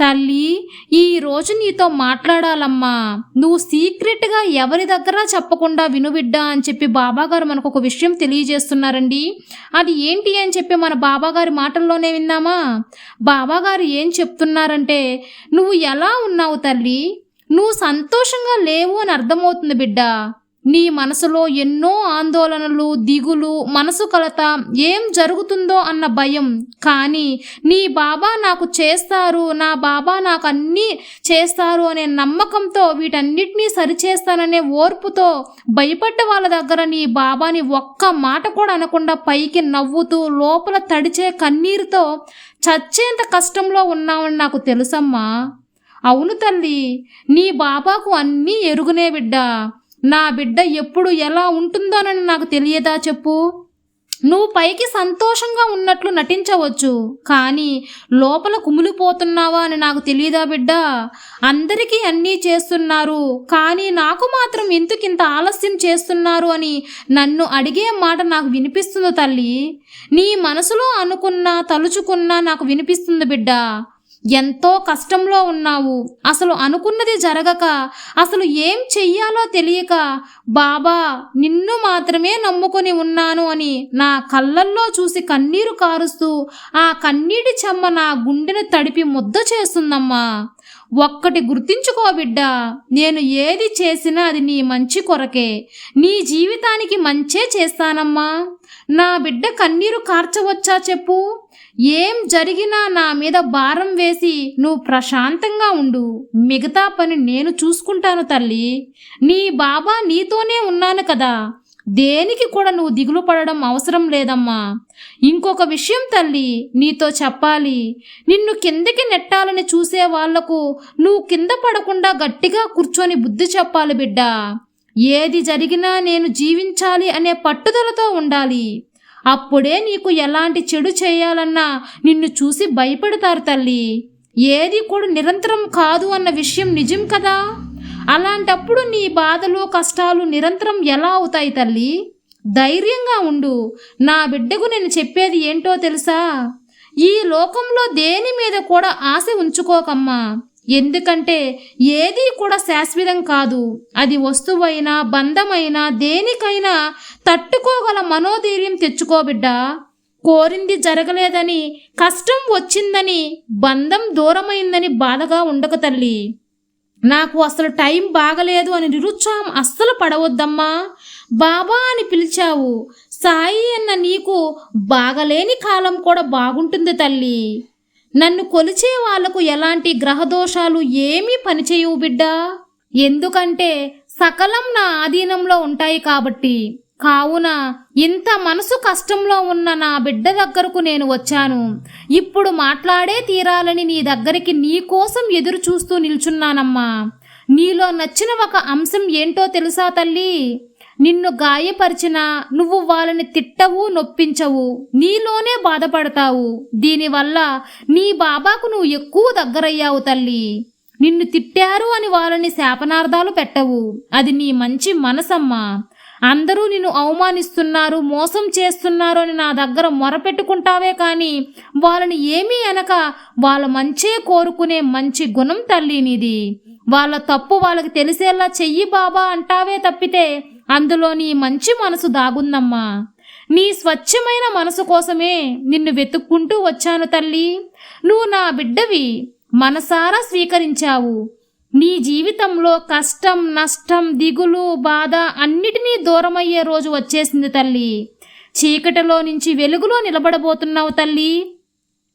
తల్లి ఈ రోజు నీతో మాట్లాడాలమ్మా. నువ్వు సీక్రెట్గా ఎవరి దగ్గర చెప్పకుండా వినుబిడ్డా అని చెప్పి బాబాగారు మనకు ఒక విషయం తెలియజేస్తున్నారండి. అది ఏంటి అని చెప్పి మన బాబాగారి మాటల్లోనే విన్నామా? బాబాగారు ఏం చెప్తున్నారంటే నువ్వు ఎలా ఉన్నావు తల్లి? నువ్వు సంతోషంగా లేవు అని అర్థమవుతుంది బిడ్డ. నీ మనసులో ఎన్నో ఆందోళనలు దిగులు మనసు కలత ఏం జరుగుతుందో అన్న భయం. కానీ నీ బాబా నాకు చేస్తారు నా బాబా నాకు అన్నీ చేస్తారు అనే నమ్మకంతో వీటన్నిటినీ సరిచేస్తాననే ఓర్పుతో భయపడ్డ వాళ్ళ దగ్గర నీ బాబాని ఒక్క మాట కూడా అనకుండా పైకి నవ్వుతూ లోపల తడిచే కన్నీరుతో చచ్చేంత కష్టంలో ఉన్నావని నాకు తెలుసమ్మా. అవును తల్లి నీ బాబాకు అన్నీ ఎరుగునే బిడ్డ. నా బిడ్డ ఎప్పుడు ఎలా ఉంటుందోనని నాకు తెలియదా చెప్పు? నువ్వు పైకి సంతోషంగా ఉన్నట్లు నటించవచ్చు కానీ లోపల కుమిలిపోతున్నావా అని నాకు తెలియదా బిడ్డ? అందరికీ అన్నీ చేస్తున్నారు కానీ నాకు మాత్రం ఎందుకింత ఆలస్యం చేస్తున్నారు అని నన్ను అడిగే మాట నాకు వినిపిస్తుంది తల్లి? నీ మనసులో అనుకున్నా తలుచుకున్నా నాకు వినిపిస్తుంది బిడ్డ. ఎంతో కష్టంలో ఉన్నావు. అసలు అనుకున్నది జరగక అసలు ఏం చెయ్యాలో తెలియక బాబా నిన్ను మాత్రమే నమ్ముకొని ఉన్నాను అని నా కళ్ళల్లో చూసి కన్నీరు కారుస్తూ ఆ కన్నీటి చెమ్మ నా గుండెను తడిపి ముద్ద చేస్తుందమ్మా. ఒక్కటి గుర్తించుకో బిడ్డ నేను ఏది చేసినా అది నీ మంచి కొరకే. నీ జీవితానికి మంచే చేస్తానమ్మా. నా బిడ్డ కన్నీరు కార్చవచ్చా చెప్పు? ఏం జరిగినా నా మీద భారం వేసి నువ్వు ప్రశాంతంగా ఉండు. మిగతా పని నేను చూసుకుంటాను తల్లి. నీ బాబా నీతోనే ఉన్నాను కదా. దేనికి కూడా నువ్వు దిగులు పడడం అవసరం లేదమ్మా. ఇంకొక విషయం తల్లి నీతో చెప్పాలి. నిన్ను కిందకి నెట్టాలని చూసే వాళ్ళకు నువ్వు కింద పడకుండా గట్టిగా కూర్చొని బుద్ధి చెప్పాలి బిడ్డ. ఏది జరిగినా నేను జీవించాలి అనే పట్టుదలతో ఉండాలి. అప్పుడే నీకు ఎలాంటి చెడు చేయాలన్నా నిన్ను చూసి భయపడతారు తల్లి. ఏది కూడా నిరంతరం కాదు అన్న విషయం నిజం కదా? అలాంటప్పుడు నీ బాధలు కష్టాలు నిరంతరం ఎలా అవుతాయి తల్లి? ధైర్యంగా ఉండు. నా బిడ్డకు నేను చెప్పేది ఏంటో తెలుసా? ఈ లోకంలో దేని మీద కూడా ఆశ ఉంచుకోకమ్మా. ఎందుకంటే ఏది కూడా శాశ్వతం కాదు. అది వస్తువైనా బంధమైనా దేనికైనా తట్టుకోగల మనోధైర్యం తెచ్చుకోబిడ్డా కోరింది జరగలేదని కష్టం వచ్చిందని బంధం దూరమైందని బాధగా ఉండక తల్లి. నాకు అసలు టైం బాగలేదు అని నిరుత్సాహం అస్సలు పడవద్దమ్మా. బాబా అని పిలిచావు. సాయి అన్న నీకు బాగలేని కాలం కూడా బాగుంటుంది తల్లి. నన్ను కొలిచే వాళ్ళకు ఎలాంటి గ్రహదోషాలు ఏమీ పనిచేయవు బిడ్డా. ఎందుకంటే సకలం నా ఆధీనంలో ఉంటాయి కాబట్టి. కావున ఇంత మనసు కష్టంలో ఉన్న నా బిడ్డ దగ్గరకు నేను వచ్చాను. ఇప్పుడు మాట్లాడే తీరాలని నీ దగ్గరికి నీకోసం ఎదురు చూస్తూ నిల్చున్నానమ్మా. నీలో నచ్చిన ఒక అంశం ఏంటో తెలుసా తల్లి? నిన్ను గాయపరిచినా నువ్వు వాళ్ళని తిట్టవు నొప్పించవు నీలోనే బాధపడతావు. దీనివల్ల నీ బాబాకు నువ్వు ఎక్కువ దగ్గరయ్యావు తల్లి. నిన్ను తిట్టారు అని వాళ్ళని శాపనార్థాలు పెట్టవు. అది నీ మంచి మనసమ్మా. అందరూ నిన్ను అవమానిస్తున్నారు మోసం చేస్తున్నారు అని నా దగ్గర మొరపెట్టుకుంటావే కానీ వాళ్ళని ఏమీ అనక వాళ్ళ మంచే కోరుకునే మంచి గుణం తల్లి నీది. వాళ్ళ తప్పు వాళ్ళకి తెలిసేలా చెయ్యి బాబా అంటావే తప్పితే అందులో నీ మంచి మనసు దాగుందమ్మా. నీ స్వచ్ఛమైన మనసు కోసమే నిన్ను వెతుక్కుంటూ వచ్చాను తల్లి. నువ్వు నా బిడ్డవి మనసారా స్వీకరించావు. నీ జీవితంలో కష్టం నష్టం దిగులు బాధ అన్నిటినీ దూరమయ్యే రోజు వచ్చేసింది తల్లి. చీకటిలో నుంచి వెలుగులో నిలబడబోతున్నావు తల్లి.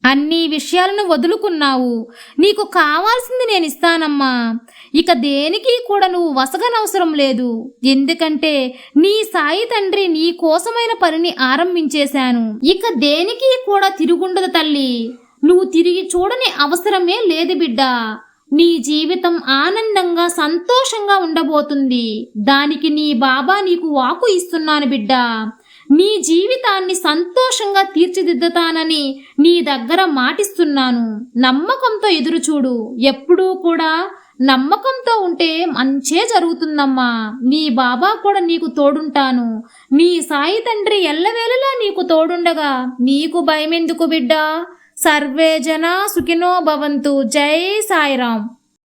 అన్ని విషయాలను వదులుకున్నావు. నీకు కావాల్సింది నేను ఇస్తానమ్మా. ఇక దేనికి కూడా నువ్వు వసగనవసరం లేదు. ఎందుకంటే నీ సాయి తండ్రి నీ కోసమైన పనిని ఆరంభించేశాను. ఇక దేనికి కూడా తిరుగుండదు తల్లి. నువ్వు తిరిగి చూడని అవసరమే లేదు బిడ్డ. నీ జీవితం ఆనందంగా సంతోషంగా ఉండబోతుంది. దానికి నీ బాబా నీకు వాకు ఇస్తున్నాను బిడ్డ. నీ జీవితాన్ని సంతోషంగా తీర్చిదిద్దుతానని నీ దగ్గర మాటిస్తున్నాను. నమ్మకంతో ఎదురుచూడు ఎప్పుడూ కూడా నమ్మకంతో ఉంటే మంచే జరుగుతుందమ్మా. నీ బాబా కూడా నీకు తోడుంటాను. నీ సాయి తండ్రి ఎల్లవేళలా నీకు తోడుండగా. నీకు భయమెందుకు బిడ్డా? సర్వే జన సుఖినో భవంతు. జై సాయిరాం